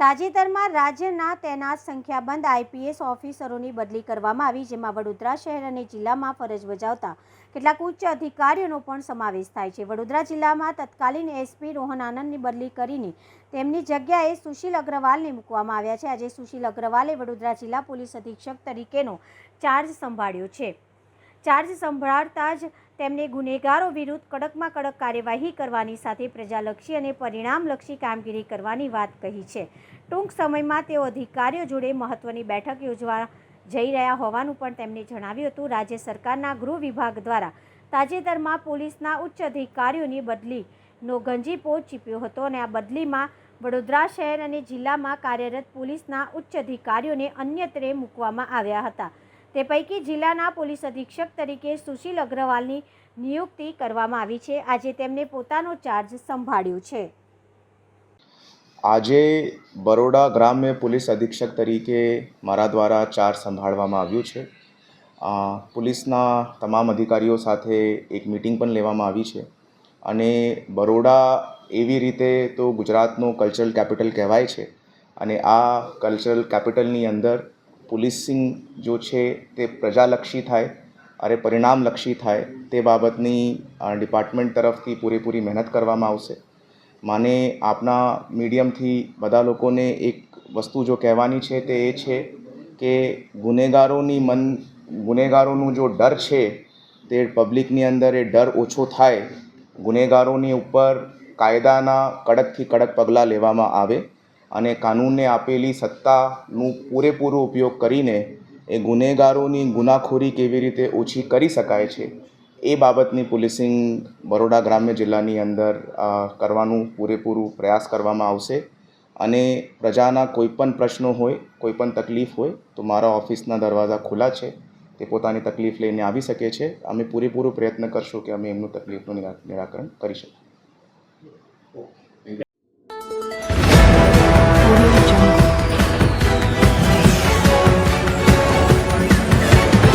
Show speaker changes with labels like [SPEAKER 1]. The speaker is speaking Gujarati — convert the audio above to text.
[SPEAKER 1] તાજેતરમાં રાજ્યના તૈનાત સંખ્યાબંધ આઈપીએસ ઓફિસરોની બદલી કરવામાં આવી, જેમાં વડોદરા શહેર અને જિલ્લામાં ફરજ બજાવતા કેટલાક ઉચ્ચ અધિકારીઓનો પણ સમાવેશ થાય છે. વડોદરા જિલ્લામાં તત્કાલીન એસપી રોહન આનંદની બદલી કરીને તેમની જગ્યાએ સુશીલ અગ્રવાલને મૂકવામાં આવ્યા છે. આજે સુશીલ અગ્રવાલે વડોદરા જિલ્લા પોલીસ અધિક્ષક તરીકેનો ચાર્જ સંભાળ્યો છે. ચાર્જ સંભાળતા જ તેમને ગુનેગારો વિરુદ્ધ કડકમાં કડક કાર્યવાહી કરવાની સાથે પ્રજાલક્ષી અને પરિણામલક્ષી કામગીરી કરવાની વાત કહી છે. ટૂંક સમયમાં તેઓ અધિકારીઓ જોડે મહત્વની બેઠક યોજવા જઈ રહ્યા હોવાનું પણ તેમણે જણાવ્યું હતું. રાજ્ય સરકારના ગૃહ વિભાગ દ્વારા તાજેતરમાં પોલીસના ઉચ્ચ અધિકારીઓની બદલીનો ગંજીપો ચીપ્યો હતો અને આ બદલીમાં વડોદરા શહેર અને જિલ્લામાં કાર્યરત પોલીસના ઉચ્ચ અધિકારીઓને અન્યત્રે મૂકવામાં આવ્યા હતા. તે પૈકી જિલ્લાના પોલીસ અધિક્ષક તરીકે સુશીલ અગ્રવાલની નિયુક્તિ કરવામાં આવી છે. આજે તેમને પોતાનો ચાર્જ સંભાળ્યો છે.
[SPEAKER 2] આજે બરોડા ગ્રામ્ય પોલીસ અધિક્ષક તરીકે મારા દ્વારા ચાર્જ સંભાળવામાં આવ્યું છે. પોલીસના તમામ અધિકારીઓ સાથે એક મિટિંગ પણ લેવામાં આવી છે. અને બરોડા એવી રીતે તો ગુજરાતનું કલ્ચરલ કેપિટલ કહેવાય છે. અને આ કલ્ચરલ કેપિટલની અંદર પોલીસિંગ જો છે તે પ્રજાલક્ષી થાય અને પરિણામલક્ષી થાય, તે બાબતની ડિપાર્ટમેન્ટ તરફથી પૂરેપૂરી મહેનત કરવામાં આવશે. માને આપના મીડિયમથી બધા લોકોને એક વસ્તુ જો કહેવાની છે તે એ છે કે ગુનેગારોની મન, ગુનેગારોનું જો ડર છે, તે પબ્લિકની અંદર એ ડર ઓછો થાય, ગુનેગારોની ઉપર કાયદાના કડકથી કડક પગલાં લેવામાં આવે. અને કાનૂનને આપેલી સત્તાનું પૂરેપૂરો ઉપયોગ કરીને એ ગુનેગારોની ગુનાખોરી કેવી રીતે ઓછી કરી શકાય છે, એ બાબતની પોલીસિંગ બરોડા ગ્રામ્ય જિલ્લાની અંદર કરવાનું પૂરેપૂરું પ્રયાસ કરવામાં આવશે. અને પ્રજાના કોઈપણ પ્રશ્નો હોય, કોઈપણ તકલીફ હોય, તો મારા ઓફિસના દરવાજા ખુલ્લા છે. તે પોતાની તકલીફ લઈને આવી શકે છે. અમે પૂરેપૂરો પ્રયત્ન કરશું કે અમે એમનું તકલીફનું નિરાકરણ કરી શકીએ.